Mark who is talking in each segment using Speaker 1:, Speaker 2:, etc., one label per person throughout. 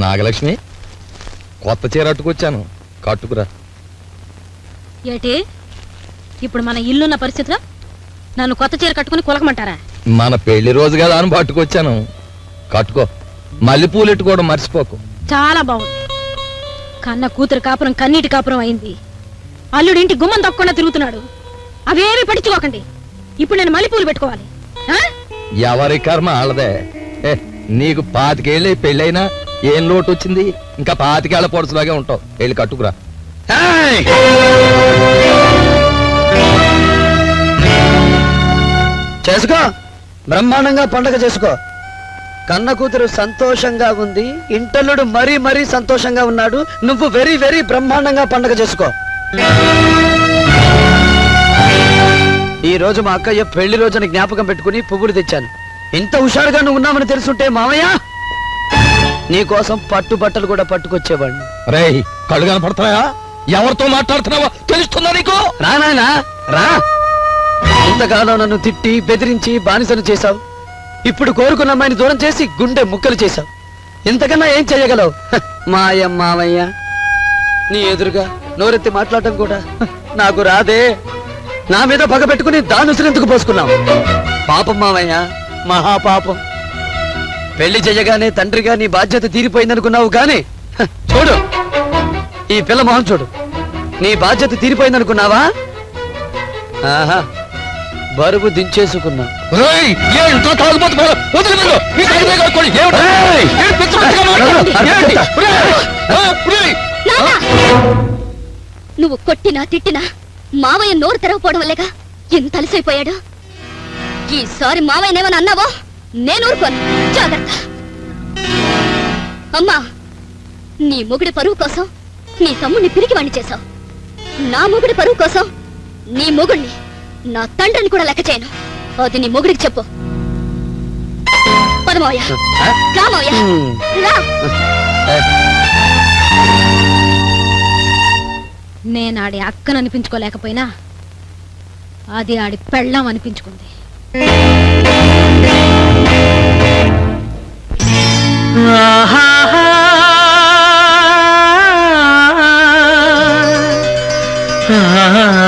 Speaker 1: నాగలక్ష్మి కొత్త చీర అట్టుకొచ్చాను. కట్టుకురా.
Speaker 2: ఏటి? ఇప్పుడు మన ఇల్లున్న పరిస్థితిలో నన్ను కొత్త చీర కట్టుకుని కులకమంటారా?
Speaker 1: మన పెళ్ళి రోజు కదా అని పట్టుకొచ్చాను కట్టుకో. మల్లెపూలు ఎట్టుకోవడం మర్చిపోకు.
Speaker 2: చాలా బాగుంది. కన్న కూతురు కాపురం కన్నీటి కాపురం అయింది. అల్లుడింటి గుమ్మం తప్పకుండా తిరుగుతున్నాడు. అవేమీ పట్టించుకోకండి. ఇప్పుడు నేను మల్లెపూలు పెట్టుకోవాలి?
Speaker 1: ఎవరి కర్మ ఆళ్ళదే ఏ, నీకు పాతికేళ్ళే పెళ్ళైనా ఏం లోటు వచ్చింది? ఇంకా పాతికేళ్ళ పొడుచులాగే ఉంటావు. వెళ్ళి కట్టుకురా.
Speaker 3: చేసుకో. బ్రహ్మాండంగా పండగ చేసుకో. కన్న కూతురు సంతోషంగా ఉంది ఇంటల్లుడు మరీ మరీ సంతోషంగా ఉన్నాడు. నువ్వు వెరీ వెరీ బ్రహ్మాండంగా పండగ చేసుకో. ఈ రోజు మా అక్కయ్య పెళ్ళి రోజున జ్ఞాపకం పెట్టుకుని పువ్వులు తెచ్చాను. ఇంత హుషారుగా నువ్వు ఉన్నామని తెలుసుంటే మామయ్య! నీకోసం పట్టు బట్టలు కూడా పట్టుకొచ్చేవాడిని.
Speaker 1: రేయ్ కళ్ళు కనపడతాయా ఎవరితో మాట్లాడుతున్నావో తెలుస్తుందా నీకు?
Speaker 3: రా నాయనా రా. ఇంతకాలం నన్ను తిట్టి బెదిరించి బానిసను చేశావు. ఇప్పుడు కోరుకున్న అమ్మాయిని దూరం చేసి గుండె ముక్కలు చేశావు. ఇంతకన్నా ఏం చెయ్యగలవు హ, మాయ మావయ్య. నీ ఎదురుగా నోరెత్తి మాట్లాడటం కూడా నాకు రాదే. నా మీద పగ పెట్టుకుని దానుసురెందుకు పోసుకున్నావు? పాపం మావయ్య మహాపాపం. పెళ్ళి చెయ్యగానే తండ్రిగా నీ బాధ్యత తీరిపోయిందనుకున్నావు కానీ చూడు. ఈ పిల్ల మొహం చూడు. నీ బాధ్యత తీరిపోయిందనుకున్నావా? ఆహా బరువు దించేసుకున్నా!
Speaker 4: నువ్వు కొట్టినా తిట్టినా మావయ్య నోరు తెరవపోవడం వల్లేగా? ఎంత అలసైపోయాడు? ఈసారి మావయ్యనేమని అన్నావో? నేను ఊరుకోను. జాగ్రత్త. అమ్మా నీ మొగుడి పరువు కోసం నీ తమ్ముడిని పిరికి వాణ్ణి చేశావు. నా మొగుడి పరువు కోసం నీ మొగుడిని నా తండ్రిని కూడా లెక్క చేయను. అది నీ మొగుడికి చెప్పు. పదమోయ రా రా.
Speaker 2: నేను ఆడి అక్కను అనిపించుకోలేకపోయినా అది ఆడి పెళ్ళం అనిపించుకుంది.
Speaker 5: 啊啊啊！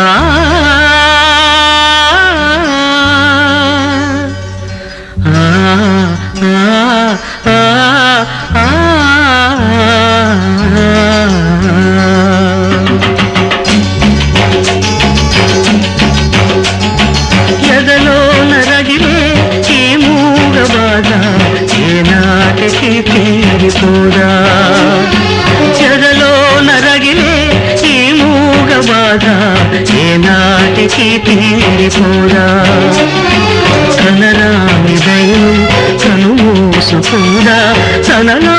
Speaker 5: ఏనాటికి తీరిపోదా కనరాని దైవం కను మూసుకుందా తనలోని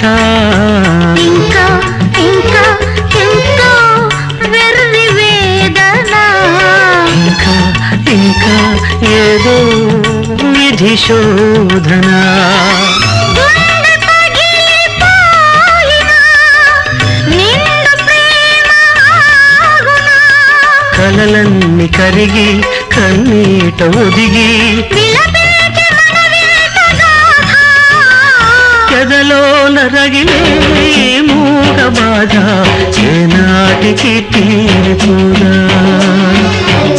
Speaker 5: పాట
Speaker 6: ఇంకా ఇంకా ఇంకా వెర్రి వేదన.
Speaker 5: ఇంకా ఇంకా ఏదో విధి శోధన? కలలన్నీ కరిగి కన్నీట ఒదిగి బాధలోన రగిలే మూగ బాధ చేనాటికి తీరుతుందా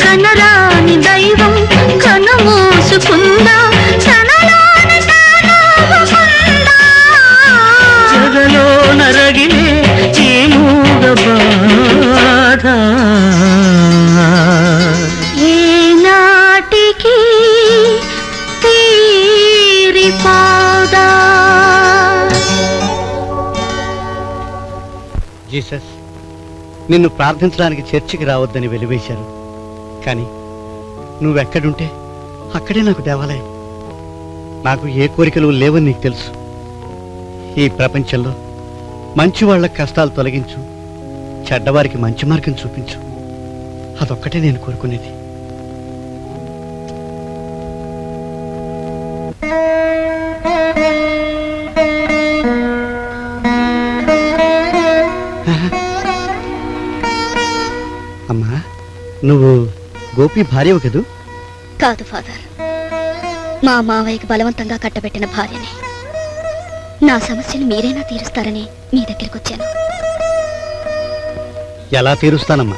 Speaker 6: కనరాని దైవం కనుమూసుకుందా? తనలోని
Speaker 7: జీసస్ నిన్ను ప్రార్థించడానికి చర్చికి రావద్దని వెలివేశారు కానీ నువ్వెక్కడుంటే అక్కడే నాకు దేవాలయం. నాకు ఏ కోరికలు లేవని నీకు తెలుసు. ఈ ప్రపంచంలో మంచి వాళ్ళ కష్టాలు తొలగించు చెడ్డవారికి మంచి మార్గం చూపించు. అదొక్కటే నేను కోరుకునేది. నువ్వు గోపి భార్యవు కదూ?
Speaker 4: కాదు ఫాదర్. మా మావయ్యకి బలవంతంగా కట్టబెట్టిన భార్యని. నా సమస్యను మీరైనా తీరుస్తారని మీ దగ్గరికి వచ్చాను.
Speaker 7: ఎలా తీరుస్తానమ్మా?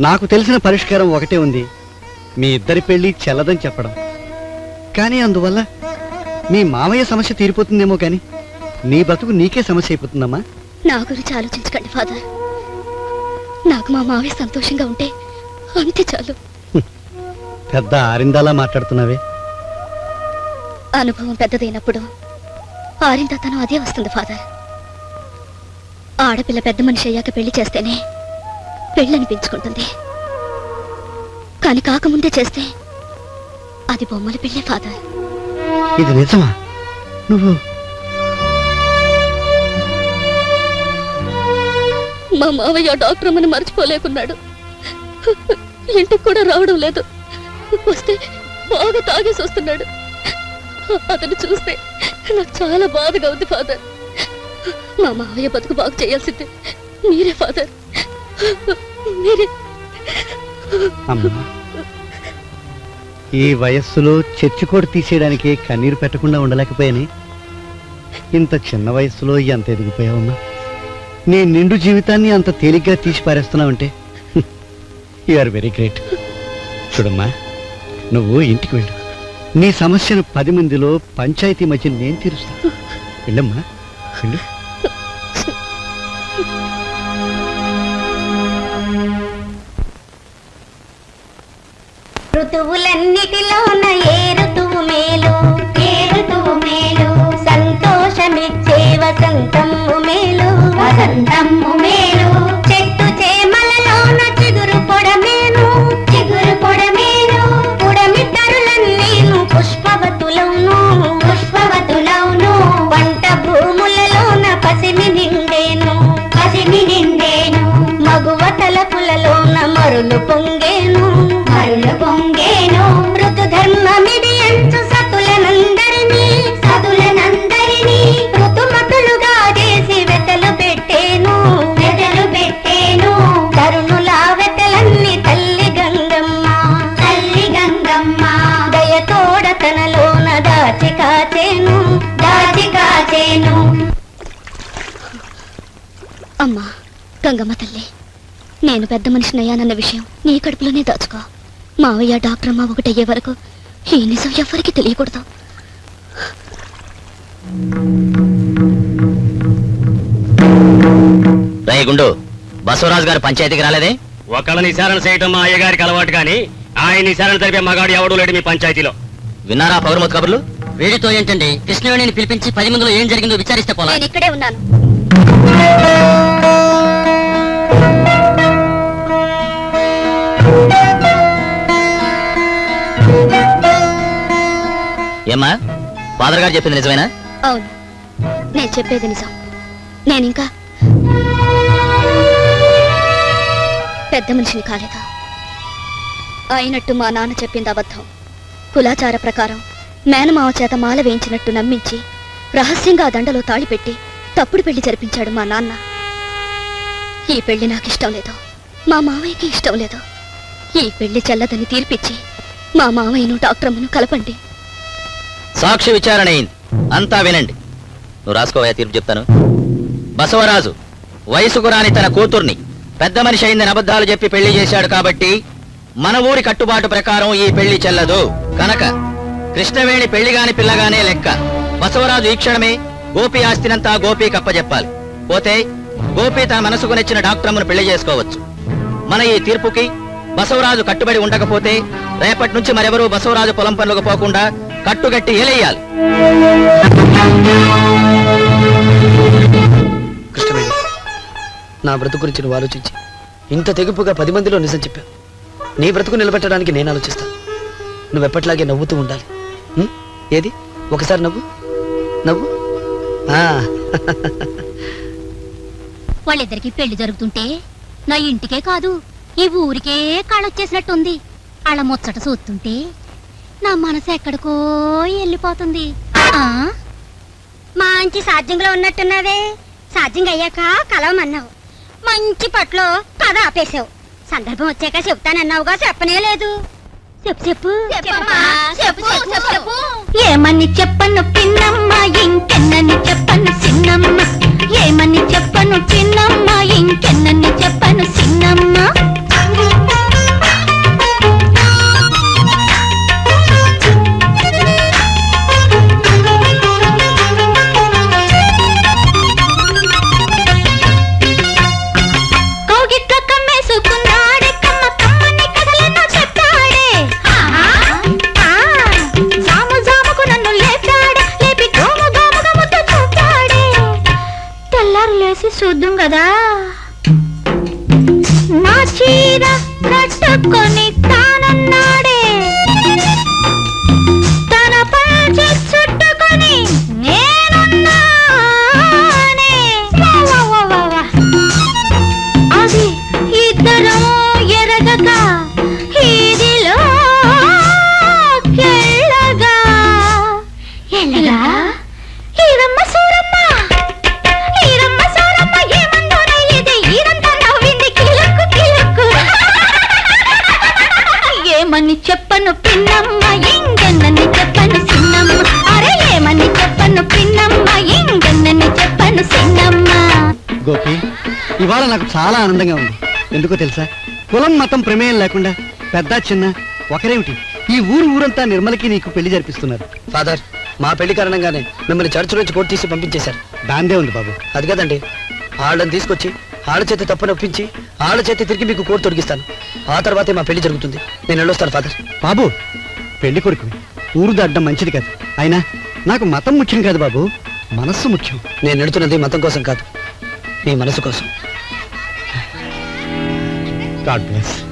Speaker 7: నాకు తెలిసిన పరిష్కారం ఒకటే ఉంది. మీ ఇద్దరి పెళ్ళి చెల్లదని చెప్పడం. కానీ అందువల్ల మీ మామయ్య సమస్య తీరిపోతుందేమో కానీ నీ బతుకు నీకే సమస్య అయిపోతుందమ్మా.
Speaker 4: నా గురించి ఆలోచించకండి ఫాదర్. నాకు మా మావయ్య సంతోషంగా ఉంటే అంతే చాలు.
Speaker 7: పెద్ద ఆరిందాలా మాట్లాడుతున్నావే?
Speaker 4: అనుభవం పెద్దదైనప్పుడు ఆరిందతనం అదే వస్తుంది ఫాదర్. ఆడపిల్ల పెద్ద మనిషి అయ్యాక పెళ్ళి చేస్తేనే పెళ్ళని పెంచుకుంటుంది కానీ కాకముందే చేస్తే అది బొమ్మల పెళ్ళే ఫాదర్.
Speaker 7: ఇది నిజమా? నువ్వు?
Speaker 4: మా మావయ్య డాక్టర్ అమ్మని మర్చిపోలేకున్నాడు. ఇంటికి కూడా రావడం లేదు. వస్తే బాగా తాగేసి వస్తున్నాడు. అతను చూస్తే నాకు చాలా బాధగా ఉంది ఫాదర్. మా మావయ్య బతుకు బాగు చేయాల్సిందే. మీరే ఫాదర్. మీరే.
Speaker 7: అమ్మా ఈ వయస్సులో చర్చి కోట తీసేయడానికి కన్నీరు పెట్టకుండా ఉండలేకపోయాని. ఇంత చిన్న వయస్సులో ఎంత ఎదిగిపోయావమ్మా? నీ నిండు జీవితాన్ని అంత తేలిగ్గా తీసి పారేస్తున్నావంటే ఆర్ వెరీ గ్రేట్ చూడమ్మా నువ్వు ఇంటికి వెళ్ళు. నీ సమస్యను పది మందిలో పంచాయతీ మధ్య నేను తీరుస్తాను వెళ్ళమ్మా వెళ్ళు.
Speaker 6: ఋతువులన్నిటిలోన ఏ ఋతువు మేలు? ఏ ఋతువు మేలు? సంతోషమిచ్చే వసంతము మేలు. వసంతము మేలు. మరులు పొంగేను. మరులు పొంగేను. ఋతు ధర్మమిది అంచు సతులనందరినీ. సతులనందరినీ. ఋతుమతులుగా చేసి వెతలు పెట్టేను. వెతలు పెట్టేను. తరుణుల వెతలన్నీ తల్లి గంగమ్మ. తల్లి గంగమ్మ. దయతోడ తనలోన దాచి కాచేను. దాచి కాచేను.
Speaker 4: అమ్మా గంగమ్మ తల్లి. నేను పెద్ద మనిషినయ్యానన్న విషయం నీ కడుపులోనే దాచుకో. మావయ్య డాక్టర్ అమ్మ ఒకటయ్యే వరకు ఈ నిజం ఎవ్వరికీ తెలియకూడదు.
Speaker 8: గుండు బసవరాజు గారు పంచాయతీకి రాలేదే?
Speaker 9: ఒకళ్ళ నిశారణ చేయటం మా అయ్యగారికి అలవాటు కానీ ఆయన నిశారణ జరిపే మగాడు ఎవడు లేడు మీ పంచాయతీలో.
Speaker 8: విన్నారా పౌరమత్ కబుర్లు?
Speaker 10: వీడితో ఏంటండి? కృష్ణవేణిని పిలిపించి పది మందిలో ఏం జరిగిందో విచారిస్తే పోలా.
Speaker 4: నేను ఇక్కడే ఉన్నాను.
Speaker 8: ఏమ్మా ఫాదర్ గారు చెప్పింది నిజమేనా?
Speaker 4: అవును. నేను చెప్పేది నిజం. నేనింకా పెద్ద మనిషిని కాలేదా అయినట్టు మా నాన్న చెప్పింది అబద్ధం. కులాచార ప్రకారం మేనమావ చేత మాల వేయించినట్టు నమ్మించి రహస్యంగా ఆ దండలో తాళిపెట్టి తప్పుడు పెళ్ళి జరిపించాడు మా నాన్న. ఈ పెళ్ళి నాకు ఇష్టం లేదు. మా మావయ్యకి ఇష్టం లేదు. ఈ పెళ్ళి చెల్లదని తీర్పిచ్చి మా మావయ్యను డాక్టర్ అమ్మను కలపండి.
Speaker 8: సాక్షి విచారణ అయింది అంతా వినండి. నువ్వు రాసుకోవా తీర్పు చెప్తాను. బసవరాజు వయసుకు రాని తన కూతుర్ని పెద్ద మనిషి అయిందని అబద్ధాలు చెప్పి పెళ్ళి చేశాడు కాబట్టి మన ఊరి కట్టుబాటు ప్రకారం ఈ పెళ్ళి చెల్లదు. కనుక కృష్ణవేణి పెళ్ళిగాని పిల్లగానే లెక్క. బసవరాజు ఈ క్షణమే గోపి ఆస్తినంతా గోపి కప్పజెప్పాలి పోతే గోపి తన మనసుకు నచ్చిన డాక్టర్ను పెళ్ళి చేసుకోవచ్చు. మన ఈ తీర్పుకి బసవరాజు కట్టుబడి ఉండకపోతే రేపటి నుంచి మరెవరూ బసవరాజు పొలం పనులకు పోకుండా కట్టుగట్టి ఏలేయాలి
Speaker 3: కృష్ణవేణి నా బ్రతుకు గురించి నువ్వు ఆలోచించి. ఇంత తెగుపుగా పది మందిలో నిజం చెప్పావు. నీ బ్రతుకు నిలబెట్టడానికి నేను ఆలోచిస్తాను. నువ్వు ఎప్పట్లాగే నవ్వుతూ ఉండాలి. ఉం? ఏది? ఒకసారి నవ్వు. నవ్వు? ఆ,
Speaker 11: వాళ్ళిద్దరికి పెళ్ళి జరుగుతుంటే నా ఇంటికే కాదు ఈ ఊరికే కాళ్ళొచ్చేసినట్టుంది. వాళ్ళ ముచ్చట చూస్తుంటే నా మనసు ఎక్కడికో వెళ్ళిపోతుంది.
Speaker 12: మంచి సాధ్యంలో ఉన్నట్టున్నదే సాధ్యంగా అయ్యాక కలవమన్నావు. మంచి పట్లో కథ ఆపేశావు. సందర్భం వచ్చాక చెప్తానన్నావుగా చెప్పనే లేదు. చెప్పు చెప్పు
Speaker 11: చెప్పు. చెప్పు.
Speaker 12: ఏమని చెప్పను పిన్నమ్మ ఇంకెన్నని చెప్పను చిన్నమ్మ. ఏమని చెప్పను పిన్నమ్మ ఇంకెన్నని చెప్పను చిన్నమ్మ. చీర కట్టుకొని చెప్పను పిన్నమ్మ ఇంకెన్నని చెప్పను చిన్నమ్మ. అరే ఏమని చెప్పను పిన్నమ్మ ఇంకెన్నని చెప్పను చిన్నమ్మ.
Speaker 7: గోపి ఇవాళ నాకు చాలా ఆనందంగా ఉంది. ఎందుకో తెలుసా? కులం మతం ప్రమేయం లేకుండా పెద్ద చిన్న ఒకరేమిటి? ఈ ఊరు ఊరంతా నిర్మలకి నీకు పెళ్ళి జరిపిస్తున్నారు.
Speaker 3: ఫాదర్ మా పెళ్ళి కారణంగానే మిమ్మల్ని చర్చ్ నుంచి కోర్టు తీసి పంపించేశారు.
Speaker 7: దాందే ఉంది బాబు.
Speaker 3: అది కదండి. వాళ్ళని తీసుకొచ్చి ఆళ్ళ చేతి తప్పని ఒప్పించి ఆళ్ళ చేతి తిరిగి మీకు కోర్టు తొలగిస్తాను ఆ తర్వాతే మా పెళ్ళి జరుగుతుంది. నేను వెళ్ళొస్తాను ఫాదర్.
Speaker 7: బాబు పెళ్ళి కొడుకు ఊరు దాటడం మంచిది కాదు. అయినా నాకు మతం ముఖ్యం కాదు బాబు. మనస్సు ముఖ్యం.
Speaker 3: నేను వెళుతున్నది మతం కోసం కాదు. మీ మనసు కోసం.
Speaker 7: God bless